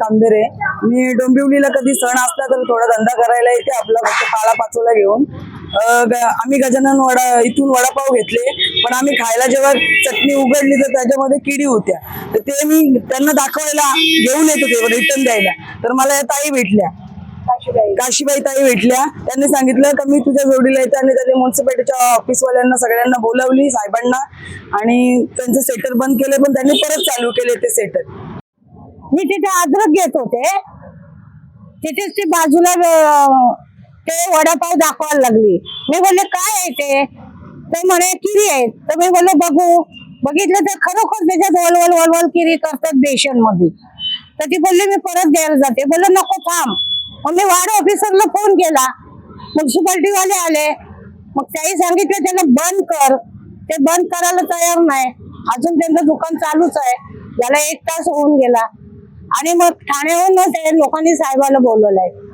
कांबेरे मी डोंबिवलीला कधी सण असला तर थोडा धंदा करायला येते. आपला फक्त पाला पाचोला घेऊन. आम्ही गजानन वडा इथून वडापाव घेतले. पण आम्ही खायला जेव्हा चटणी उघडली तर त्याच्यामध्ये किडी होत्या. तर ते मी त्यांना दाखवायला घेऊन येत होते रिटर्न द्यायला. तर मला या ताई भेटल्या. काशीबाई. ताई भेटल्या. त्यांनी सांगितलं का मी तुझ्या जोडीला येते आणि त्यांनी म्युन्सिपालिटीच्या ऑफिसवाल्यांना सगळ्यांना बोलावली साहेबांना. आणि त्यांचे सेटर बंद केले पण त्यांनी परत चालू केले ते सेटर मी तिथे अद्रक घेत होते. तिथेच ती बाजूला ते वडापाव दाखवायला लागली. मी बोलले काय आहे ते? ते म्हणे किरी आहे. तर मी बोललो बघू. बघितलं तर खरोखर त्याच्यात वलवल वलवल किरी करतात बेसनमध्ये तर ती बोलली मी परत द्यायला जाते. बोललो नको थांब. मग मी वार्ड ऑफिसरला फोन केला. म्युन्सिपाल्टी वाले आले. मग त्याही सांगितलं त्याला बंद कर. ते बंद करायला तयार नाही. अजून त्यांचं दुकान चालूच आहे. त्याला एक तास होऊन गेला. आणि मग ठाण्याहून मग ते लोकांनी साहेबाला बोलवलंय.